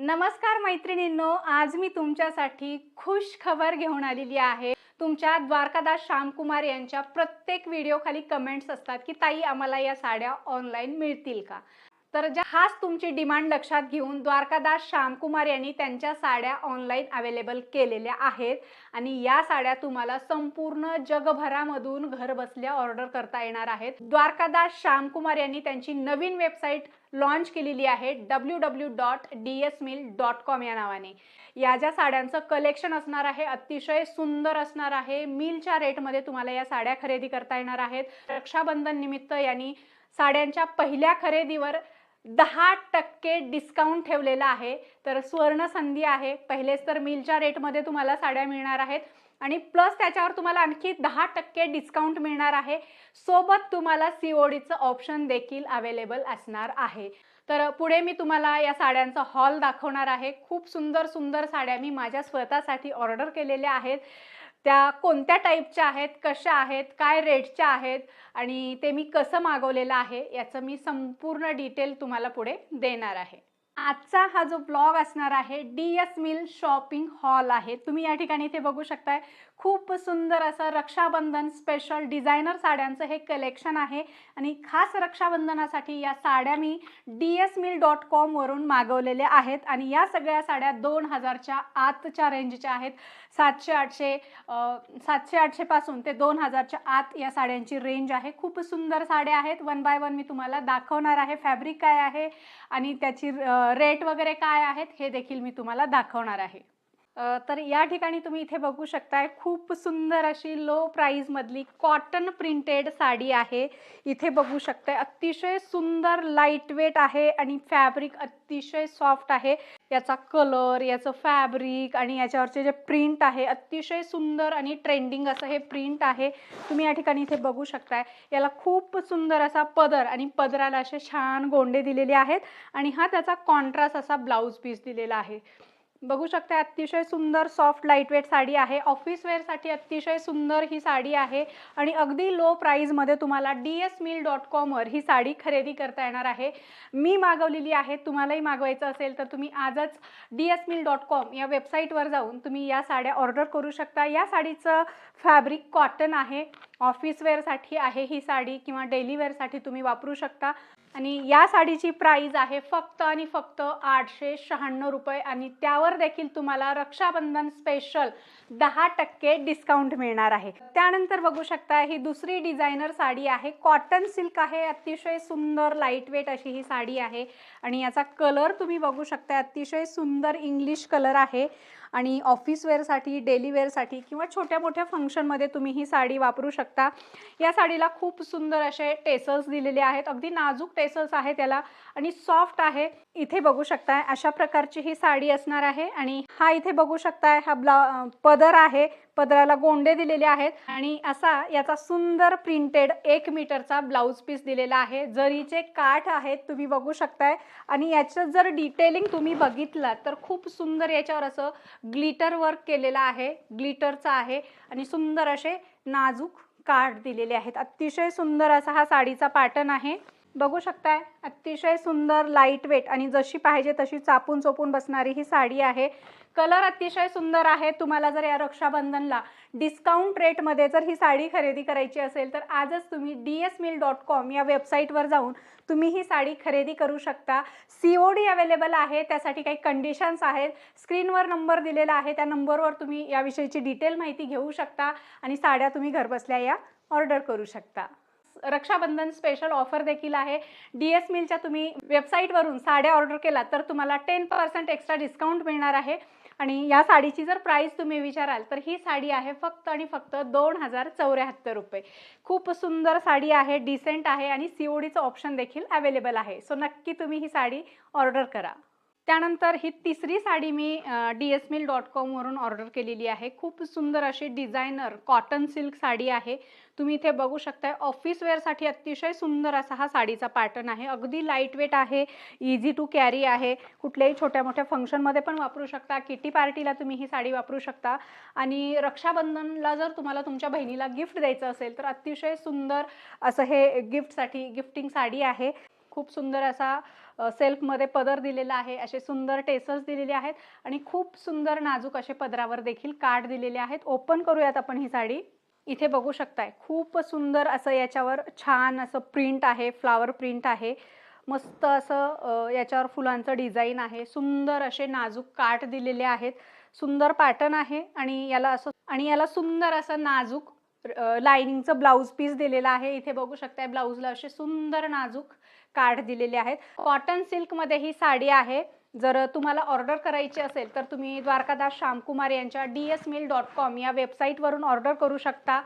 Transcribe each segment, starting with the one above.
नमस्कार मैत्रिणींनो आज मी तुमच्यासाठी खुश खबर घेऊन आलेली आहे. तुमच्या द्वारकादास श्यामकुमार यांच्या प्रत्येक व्हिडिओ खाली कमेंट्स असतात की ताई आम्हाला या साड्या ऑनलाईन मिळतील का? तर ज्या हाच तुमची डिमांड लक्षात घेऊन द्वारकादास श्यामकुमार यांनी त्यांच्या साड्या ऑनलाईन अवेलेबल केलेल्या आहेत. आणि या साड्या तुम्हाला संपूर्ण जगभरामधून घर बसल्या ऑर्डर करता येणार आहेत. द्वारकादास श्यामकुमार यांनी त्यांची नवीन वेबसाईट लॉन्च केलेली आहे W W dot D S mill dot com या नावाने. या ज्या साड्यांचं कलेक्शन असणार आहे अतिशय सुंदर असणार आहे मिलच्या रेटमध्ये तुम्हाला या साड्या खरेदी करता येणार आहेत. रक्षाबंधन निमित्त यांनी साड्यांच्या पहिल्या खरेदीवर दहा टक्के डिस्काउंट ठेवलेला आहे. तर सुवर्ण संधी आहे. पहिलेच तर मिलच्या रेटमध्ये तुम्हाला साड्या मिळणार आहेत. आणि प्लस त्याच्यावर तुम्हाला आणखी दहा टक्के डिस्काउंट मिळणार आहे. सोबत तुम्हाला सी ओ डीचं ऑप्शन देखील अवेलेबल असणार आहे. तर पुढे मी तुम्हाला या साड्यांचा हॉल दाखवणार आहे. खूप सुंदर सुंदर साड्या मी माझ्या स्वतःसाठी ऑर्डर केलेल्या आहेत. त्या कोणत्या टाईपच्या आहेत कशा आहेत काय रेटच्या आहेत आणि ते मी कसं मागवलेलं आहे याचं मी संपूर्ण डिटेल तुम्हाला पुढे देणार आहे. आजचा हा जो ब्लॉग असणार आहे D S mill shopping hall आहे. तुम्ही या ठिकाणी इथे बघू शकताय खूप सुंदर असं रक्षाबंधन स्पेशल डिझायनर साड्यांचं हे कलेक्शन आहे. आणि खास रक्षाबंधनासाठी या साड्या मी डी एस मिल डॉट कॉमवरून मागवलेल्या आहेत. आणि या सगळ्या साड्या दोन हजारच्या आतच्या रेंजच्या आहेत. सातशे आठशे सातशे आठशेपासून ते दोन हजारच्या आत या साड्यांची रेंज आहे. खूप सुंदर साड्या आहेत. वन बाय वन मी तुम्हाला दाखवणार आहे. फॅब्रिक काय आहे? आणि त्याची रेट वगैरे काय आहेत हे देखील मी तुम्हाला दाखवणार आहे. तर या ठिकाणी तुम्ही इथे बघू शकताय खूप सुंदर अशी लो प्राईजमधली कॉटन प्रिंटेड साडी आहे. इथे बघू शकताय अतिशय सुंदर लाइट वेट आहे आणि फॅब्रिक अतिशय सॉफ्ट आहे. याचा कलर याचं फॅब्रिक आणि याच्यावरचे जे प्रिंट आहे अतिशय सुंदर आणि ट्रेंडिंग असं हे प्रिंट आहे. तुम्ही या ठिकाणी इथे बघू शकताय याला खूप सुंदर असा पदर आणि पदराला असे छान गोंडे दिलेले आहेत आणि हा त्याचा कॉन्ट्रास्ट असा ब्लाऊज पीस दिलेला आहे. बघू शकता अतिशय सुंदर सॉफ्ट लाईटवेट साडी आहे. ऑफिस वेअरसाठी अतिशय सुंदर ही साडी आहे. आणि अगदी लो प्राईजमध्ये तुम्हाला डी एस मिल डॉट कॉमवर ही साडी खरेदी करता येणार आहे. मी मागवलेली आहे. तुम्हालाही मागवायचं असेल तर तुम्ही आजच D S mill dot com या वेबसाईटवर जाऊन तुम्ही या साड्या ऑर्डर करू शकता. या साडीचं फॅब्रिक कॉटन आहे. ऑफिस वेअरसाठी आहे ही साडी किंवा डेली वेअरसाठी तुम्ही वापरू शकता. आणि या साडीची प्राईज आहे फक्त आणि फक्त आठशे शहाण्णव रुपये. आणि त्यावर देखील तुम्हाला रक्षाबंधन स्पेशल दहा टक्के डिस्काउंट मिळणार आहे. त्यानंतर बघू शकता ही दुसरी डिझायनर साडी आहे. कॉटन सिल्क आहे. अतिशय सुंदर लाइट वेट अशी ही साडी आहे. आणि याचा कलर तुम्ही बघू शकता अतिशय सुंदर इंग्लिश कलर आहे. आणि ऑफिस वेअरसाठी डेली वेअरसाठी किंवा छोट्या मोठ्या फंक्शनमध्ये तुम्ही ही साडी वापरू शकता. या साडीला खूप सुंदर असे टेसल्स दिलेले आहेत. अगदी नाजूक टेसल्स आहेत त्याला आणि सॉफ्ट आहे. इथे बघू शकताय अशा प्रकारची ही साडी असणार आहे आणि हा इथे बघू शकताय हा ब्ला पदर आहे. पदराला गोंडे दिलेले आहेत. आणि असा याचा सुंदर प्रिंटेड एक मीटरचा ब्लाऊज पीस दिलेला आहे. जरीचे काठ आहेत तुम्ही बघू शकताय. आणि याचं जर डिटेलिंग तुम्ही बघितलं तर खूप सुंदर याच्यावर असं ग्लिटर वर्क केलेलं आहे. ग्लिटरचं आहे. आणि सुंदर असे नाजूक काठ दिलेले आहेत. अतिशय सुंदर असा हा साडीचा पॅटर्न आहे. बघू शकताय अतिशय सुंदर लाइट वेट आणि जशी पाहिजे तशी चापून चोपून बसणारी ही साडी आहे. कलर अतिशय सुंदर आहे. तुम्हाला जर या रक्षाबंधनला डिस्काउंट रेटमध्ये जर ही साडी खरेदी करायची असेल तर आजच तुम्ही D S mill dot com या वेबसाईटवर जाऊन तुम्ही ही साडी खरेदी करू शकता. सी ओ डी अवेलेबल आहे. त्यासाठी काही कंडिशन्स आहेत. स्क्रीनवर नंबर दिलेला आहे. त्या नंबरवर तुम्ही याविषयीची डिटेल माहिती घेऊ शकता आणि साड्या तुम्ही घरबसल्या या ऑर्डर करू शकता. रक्षाबंधन स्पेशल ऑफर देखील आहे. डी एस मिलच्या तुम्ही वेबसाईटवरून साड्या ऑर्डर केला तर तुम्हाला टेन पर्सेंट एक्स्ट्रा डिस्काउंट मिळणार आहे. आणि या साडीची जर प्राईस तुम्ही विचाराल तर ही साडी आहे फक्त आणि फक्त दोन हजार चौऱ्याहत्तर रुपये. खूप सुंदर साडी आहे डिसेंट आहे आणि सी ओ डीचं ऑप्शन देखील अवेलेबल आहे. सो नक्की तुम्ही ही साडी ऑर्डर करा. त्यानंतर ही तिसरी साडी मी डी एस मिल डॉट कॉमवरून ऑर्डर केलेली आहे. खूप सुंदर अशी डिझायनर कॉटन सिल्क साडी आहे. तुम्ही इथे बघू शकताय ऑफिस वेअरसाठी अतिशय सुंदर असा हा साडीचा पॅटर्न आहे. अगदी लाइट वेट आहे इझी टू कॅरी आहे. कुठल्याही छोट्या मोठ्या फंक्शनमध्ये पण वापरू शकता. किटी पार्टीला तुम्ही ही साडी वापरू शकता. आणि रक्षाबंधनला जर तुम्हाला तुमच्या बहिणीला गिफ्ट द्यायचं असेल तर अतिशय सुंदर असं हे गिफ्टसाठी गिफ्टिंग साडी आहे. खूप सुंदर असा सेल्फमध्ये पदर दिलेला आहे असे सुंदर टेसल्स दिलेले आहेत आणि खूप सुंदर नाजूक असे पदरावर देखील काठ दिलेले आहेत. ओपन करूयात आपण ही साडी. इथे बघू शकताय खूप सुंदर असं याच्यावर छान असं प्रिंट आहे फ्लावर प्रिंट आहे. मस्त असं याच्यावर फुलांचं डिझाईन आहे. सुंदर असे नाजूक काठ दिलेले आहेत. सुंदर पॅटर्न आहे आणि याला असं आणि याला सुंदर असं नाजूक लाइनिंगचं ब्लाऊज पीस दिलेलं आहे. इथे बघू शकताय ब्लाऊजला असे सुंदर नाजूक काठ दिलेले आहेत. कॉटन सिल्कमध्ये ही साडी आहे. जर तुम्हाला ऑर्डर करायची असेल तर तुम्ही द्वारकादास श्यामकुमार यांच्या D S mill dot com या वेबसाईटवरून ऑर्डर करू शकता.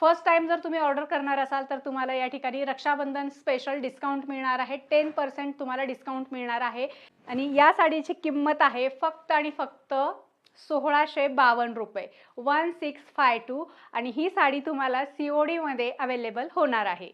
फर्स्ट टाइम जर तुम्ही ऑर्डर करणार असाल तर तुम्हाला या ठिकाणी रक्षाबंधन स्पेशल डिस्काउंट मिळणार आहे. टेन पर्सेंट तुम्हाला डिस्काउंट मिळणार आहे. आणि या साडीची किंमत आहे फक्त आणि फक्त सोळाशे बावन्न रुपये. वन सिक्स फाय टू आणि ही साडी तुम्हाला सी ओ डीमध्ये अवेलेबल होणार आहे.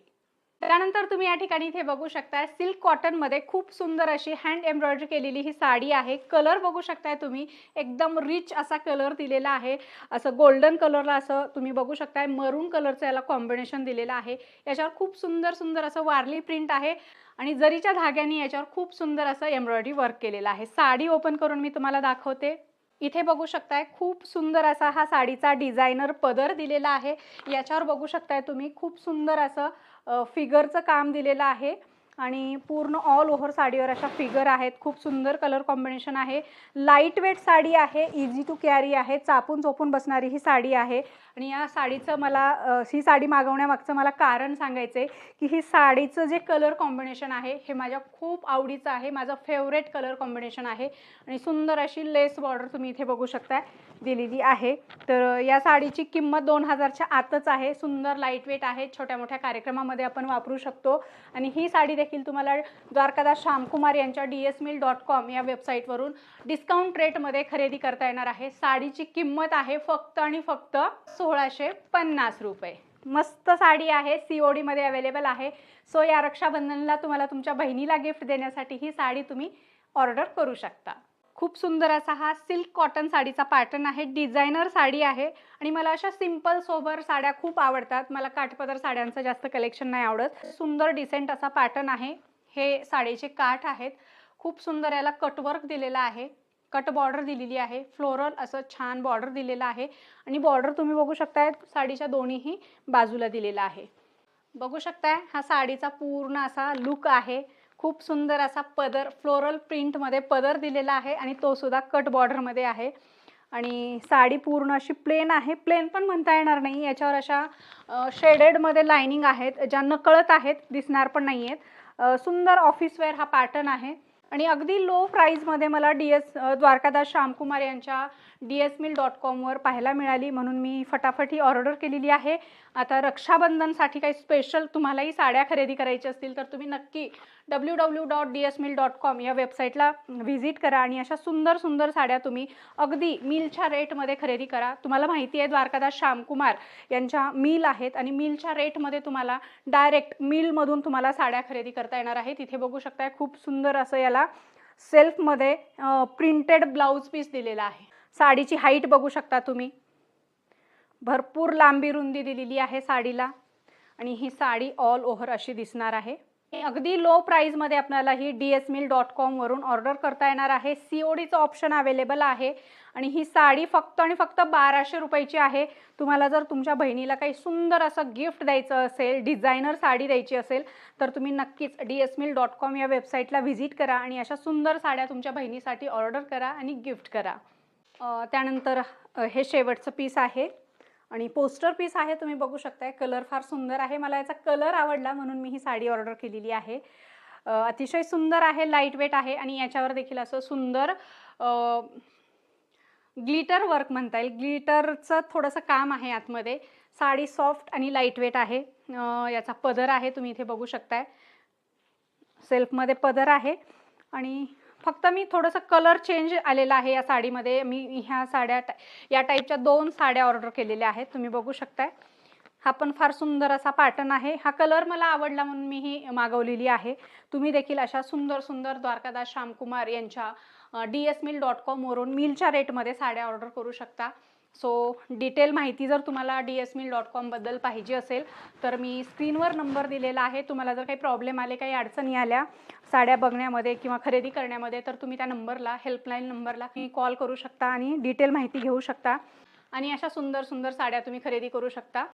त्यानंतर तुम्ही या ठिकाणी इथे बघू शकता सिल्क कॉटनमध्ये खूप सुंदर अशी हँड एम्ब्रॉयडरी केलेली ही साडी आहे. कलर बघू शकताय तुम्ही एकदम रिच असा कलर दिलेला आहे. असं गोल्डन कलरला असं तुम्ही बघू शकताय मरून कलरचं याला कॉम्बिनेशन दिलेलं आहे. याच्यावर खूप सुंदर सुंदर असं वारली प्रिंट आहे आणि जरीच्या धाग्याने याच्यावर खूप सुंदर असं एम्ब्रॉयडरी वर्क केलेलं आहे. साडी ओपन करून मी तुम्हाला दाखवते. इथे बघू शकताय खूप सुंदर असा हा साडीचा डिझायनर पदर दिलेला आहे. याच्यावर बघू शकताय तुम्ही खूप सुंदर असं फिगरचं काम दिलेलं आहे. आणि पूर्ण ऑल ओव्हर साडीवर अशा फिगर आहेत. खूप सुंदर कलर कॉम्बिनेशन आहे. लाइट वेट साडी आहे. इझी टू कॅरी आहे. चापून चोपून बसणारी ही साडी आहे. आणि या साडीचं मला ही साडी मागवण्यामागचं मला कारण सांगायचं आहे की ही साडीचं जे कलर कॉम्बिनेशन आहे हे माझ्या खूप आवडीचं आहे. माझं फेवरेट कलर कॉम्बिनेशन आहे. आणि सुंदर अशी लेस बॉर्डर तुम्ही इथे बघू शकताय. दिलेली आहे. तर या साडीची किंमत दोन हजारच्या आतच आहे. सुंदर लाइट वेट आहे. छोट्या मोठ्या कार्यक्रमामध्ये आपण वापरू शकतो. आणि ही साडी देखील तुम्हाला द्वारकादास श्यामकुमार यांच्या D S mill dot com या वेबसाईटवरून डिस्काउंट रेटमध्ये खरेदी करता येणार आहे. साडीची किंमत आहे फक्त आणि फक्त सोळाशे पन्नास रुपये. मस्त साडी आहे. सी ओ डीमध्ये अवेलेबल आहे. सो या रक्षाबंधनला तुम्हाला तुमच्या बहिणीला गिफ्ट देण्यासाठी ही साडी तुम्ही ऑर्डर करू शकता. खूप सुंदर असा हा सिल्क कॉटन साडीचा पॅटर्न आहे. डिझायनर साडी आहे आणि मला अशा सिंपल सोबर साड्या खूप आवडतात. मला काठपदर साड्यांचं जास्त कलेक्शन नाही आवडत. सुंदर डिसेंट असा पॅटर्न आहे. हे साडीचे काठ आहेत. खूप सुंदर याला कटवर्क दिलेलं आहे. कट बॉर्डर दिलेली आहे. फ्लोरल असं छान बॉर्डर दिलेलं आहे. आणि बॉर्डर तुम्ही बघू शकताय साडीच्या दोन्हीही बाजूला दिलेला आहे. बघू शकताय हा साडीचा पूर्ण असा लुक आहे. खूप सुंदर असा पदर फ्लोरल प्रिंटमध्ये पदर दिलेला आहे आणि तो सुद्धा कट बॉर्डरमध्ये आहे. आणि साडी पूर्ण अशी प्लेन आहे. प्लेन पण म्हणता येणार नाही. याच्यावर अशा शेडेडमध्ये लायनिंग आहेत ज्या नकळत आहेत दिसणार पण नाही आहेत सुंदर ऑफिसवेअर हा पॅटर्न आहे. आणि अगदी लो प्राईजमध्ये मला डी एस द्वारकादास श्यामकुमार यांच्या डी एस मिल डॉट कॉमवर पाहायला मिळाली म्हणून मी फटाफट ही ऑर्डर केलेली आहे. आता रक्षाबंधनसाठी काही स्पेशल तुम्हालाही साड्या खरेदी करायच्या असतील तर तुम्ही नक्की W W dot D S mill dot com या वेबसाईटला व्हिजिट करा आणि अशा सुंदर सुंदर साड्या तुम्ही अगदी मिलच्या रेटमध्ये खरेदी करा. तुम्हाला माहिती आहे द्वारकादास श्यामकुमार यांच्या मिल आहेत आणि मिलच्या रेटमध्ये तुम्हाला डायरेक्ट मिलमधून तुम्हाला साड्या खरेदी करता येणार आहे. तिथे बघू शकताय खूप सुंदर असं याला सेल्फमध्ये प्रिंटेड ब्लाऊज पीस दिलेला आहे. साडीची हाईट बघू शकता तुम्ही. भरपूर लांबी रुंदी दिलेली आहे साडीला आणि ही साडी ऑल ओव्हर अशी दिसणार आहे. अगदी लो प्राईजमध्ये आपल्याला ही डी एस मिल डॉट कॉमवरून ऑर्डर करता येणार आहे. सी ओ डीचं ऑप्शन अवेलेबल आहे आणि ही साडी फक्त आणि फक्त बाराशे रुपयाची आहे. तुम्हाला जर तुमच्या बहिणीला काही सुंदर असं गिफ्ट द्यायचं असेल डिझायनर साडी द्यायची असेल तर तुम्ही नक्कीच D S mill dot com या वेबसाईटला व्हिजिट करा आणि अशा सुंदर साड्या तुमच्या बहिणीसाठी ऑर्डर करा आणि गिफ्ट करा. त्यानंतर हे शेवटचं पीस आहे. आणि पोस्टर पीस आहे तुम्ही बघू शकताय. कलर फार सुंदर आहे. मला याचा कलर आवडला म्हणून मी ही साडी ऑर्डर केलेली आहे. अतिशय सुंदर आहे लाइट वेट आहे आणि याच्यावर देखील असं सुंदर ग्लिटर वर्क म्हणता येईल. ग्लिटरचं थोडंसं काम आहे आतमध्ये. साडी सॉफ्ट आणि लाइट वेट आहे याचा पदर आहे तुम्ही इथे बघू शकताय. सेल्फमध्ये पदर आहे. आणि फक्त मी थोडंसं कलर चेंज आलेला आहे या साडीमध्ये. मी ह्या साड्या या टाईपच्या दोन साड्या ऑर्डर केलेल्या आहेत. तुम्ही बघू शकताय. हा पण फार सुंदर असा पॅटर्न आहे. हा कलर मला आवडला म्हणून मी ही मागवलेली आहे. तुम्ही देखील अशा सुंदर सुंदर द्वारकादास श्यामकुमार यांच्या डी एस मिल डॉट कॉमवरून मिलच्या रेटमध्ये साड्या ऑर्डर करू शकता. सो डिटेल माहिती जर तुम्हाला डी एस मिल डॉट कॉमबद्दल पाहिजे असेल तर मी स्क्रीनवर नंबर दिलेला आहे. तुम्हाला जर काही प्रॉब्लेम आले काही अडचणी आल्या साड्या बघण्यामध्ये किंवा खरेदी करण्यामध्ये तर तुम्ही त्या नंबरला हेल्पलाईन नंबरला कॉल करू शकता आणि डिटेल माहिती घेऊ शकता. आणि अशा सुंदर सुंदर साड्या तुम्ही खरेदी करू शकता.